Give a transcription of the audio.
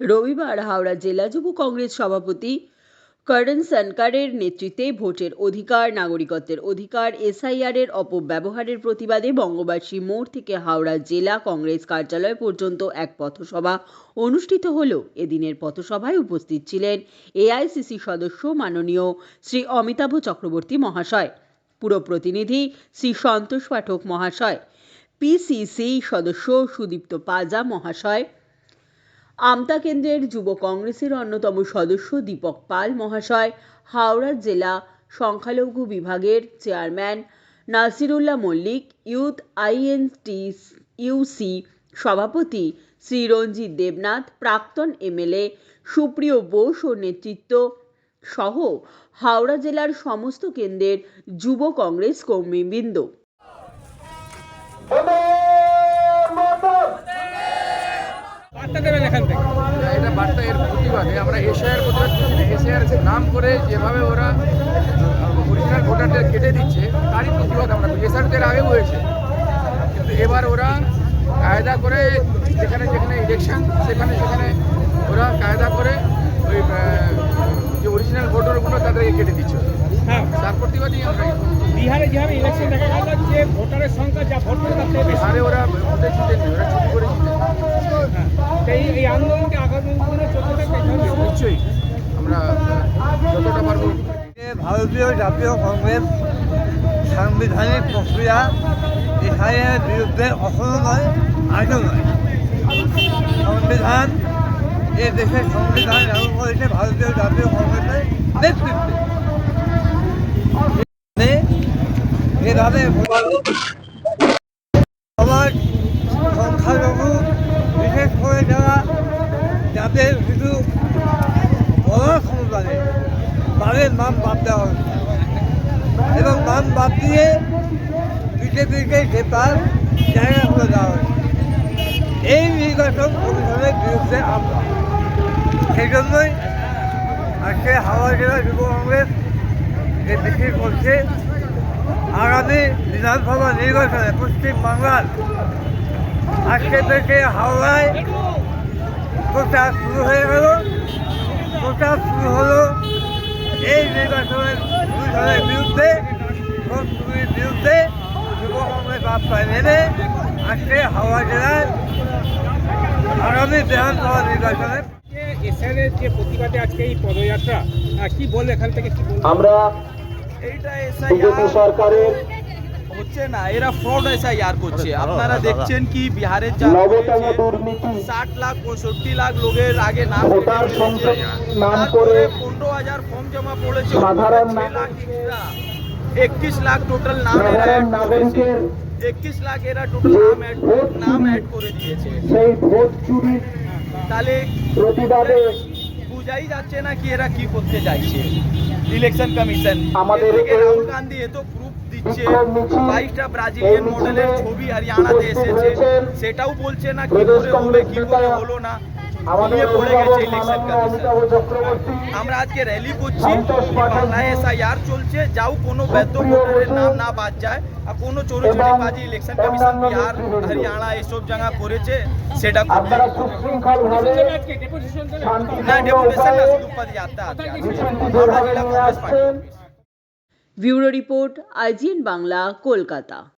রবিবার হাওড়া জেলা যুব কংগ্রেস সভাপতি করণ সনকারের নেতৃত্বে ভোটের অধিকার, নাগরিকত্বের অধিকার এসআইআর এর অপব্যবহারের প্রতিবাদে বঙ্গবাসী মোড় থেকে হাওড়া জেলা কংগ্রেস কার্যালয় পর্যন্ত এক পথসভা অনুষ্ঠিত হল। এদিনের পথসভায় উপস্থিত ছিলেন এআইসিসি সদস্য মাননীয় শ্রী অমিতাভ চক্রবর্তী মহাশয়, পুর প্রতিনিধি শ্রী সন্তোষ পাঠক মহাশয় পিসিসি সদস্য সুদীপ্ত পাজা মহাশয় আমতা কেন্দ্রের যুব কংগ্রেসের অন্যতম সদস্য দীপক পাল মহাশয়, হাওড়া জেলা সংখ্যালঘু বিভাগের chairman Nasirullah Mallick, youth INTUC সভাপতি শ্রী রঞ্জিত দেবনাথ, প্রাক্তন এমএলএ সুপ্রিয় বোস ও নেতৃত্ব সহ হাওড়া জেলার সমস্ত কেন্দ্রের যুব কংগ্রেস কর্মীবৃন্দ। বার্তা দেবেন এখান থেকে? এটা বার্তা এর প্রতিবাদে। আমরা এশিয়ার প্রতিবাদ করছি। না এশিয়ার নাম করে যেভাবে ওরা অরিজিনাল ভোটারদের কেটে দিচ্ছে তারই প্রতিবাদ আমরা এশিয়ারদের আগেও হয়েছে। কিন্তু এবার ওরা কায়দা করে যেখানে যেখানে ইলেকশন সেখানে সেখানে ওরা কায়দা করে ওই যে অরিজিনাল ভোটারগুলো তাদেরকে কেটে দিচ্ছে। হ্যাঁ। তার প্রতিবাদেই আমরা বিহারে যেভাবে ইলেকশন দেখা গেল যে ভোটারের সংখ্যা যা ভোট করে তার থেকে বেশি। ওরা ভোটে জিতে ওরা চুরি করে হ্যাঁ। তো এই এই আন্দোলনকে আগামী দিনে চলতে থাকবে এভাবে? নিশ্চয়ই আমরা যতটা পারব যে ভারতীয় জাতীয় কংগ্রেস সাংবিধানিক প্রক্রিয়া এসআইয়ের বিরুদ্ধে অসল নয় আজও নয় সংবিধান এ দেশের সংবিধান লাগু করেছে ভারতীয় জাতীয় কংগ্রেসের নেতৃত্বে। এভাবে সমাজ সংখ্যালঘু বিশেষ করে যারা যাদের কিছু তাদের নাম বাদ দেওয়া হচ্ছে এবং নাম বাদ দিয়ে বিজেপিকে জেতার জায়গা করে দেওয়া হয়েছে এই নির্বাচন কমিশনের বিরুদ্ধে আমরা সেই জন্যই আজকে হাওড়া জেলা যুব কংগ্রেস যে মিছিল করছে আগামী বিধানসভা নির্বাচনে পশ্চিমবাংলার আজকে থেকে হাওড়ায় প্রচার শুরু হয়ে গেল। প্রচার শুরু হলো নির্বাচনের বিরুদ্ধে বিরুদ্ধে যুব কংগ্রেস আজকে হাওড়া জেলায় আগামী বিধানসভা নির্বাচনে যে যে প্রতিবাদে আজকে এই পদযাত্রা কি এখান থেকে কি আমরা এইটা সরকারের হচ্ছে না এরা ফ্রড এসআইআর করছে। আপনারা দেখছেন কি বিহারের যা নবতম দুর্নীতি। ষাট লাখ পঁয়ষট্টি লাখ লোকের আগে নাম নাম করে পনেরো হাজার ফর্ম জমা পড়েছে সাধারণ নাগরিক- লাখ একত্রিশ লাখ টোটাল নাম সাধারণ নাগরিকের একত্রিশ লাখ এরা টোটাল নাম ভোট নাম অ্যাড করে দিয়েছে। সেই ভোট চুরির তাহলে প্রতিবাদে বুঝাই যাচ্ছে না কি এরা কি করতে চাইছে। ইলেকশন কমিশন আমাদের রাহুল গান্ধী এত দিচ্ছে। বিক্ষোভ মিছিল, বাইশটা ব্রাজিলিয়ান এই মিছিলে মডেলের ছবি হরিয়ানাতে উপস্থিত এসেছে। হয়েছেন সেটাও বলছে না কি প্রদেশ করে হবে কংগ্রেস কি করে নেতা হলো না। আমাদের নিয়ে পড়ে অভিভাবক গেছে ইলেকশন মাননীয় অমিতাভ কমিশন চক্রবর্তী আমরা আজকে র্যালি করছি। সন্তোষ পাঠক বাংলায় এসআইআর চলছে। যাও কোনো ব্যর্থ সুপ্রিয় ভোটারের নাম বসু না বাদ যায়। আর কোনো চোরি এবং চুরি বাজি ইলেকশন কমিশন অন্যান্য বিহার নেতৃবৃন্দ। হরিয়ানা এসব জায়গা করেছে সেটা করবে। আপনারা সুশৃঙ্খল ভাবে দেবে আজকে ডেপুটেশন দেবে না শান্তিপূর্ণ ডেপুটেশন না উপায়ে শুধু পদযাত্রা আজকে আছে। মিছিলটি হাওড়া যেভাবে জেলা নিয়ে কংগ্রেস পার্টি আসছেন office. Bureau report IGN Bangla Kolkata.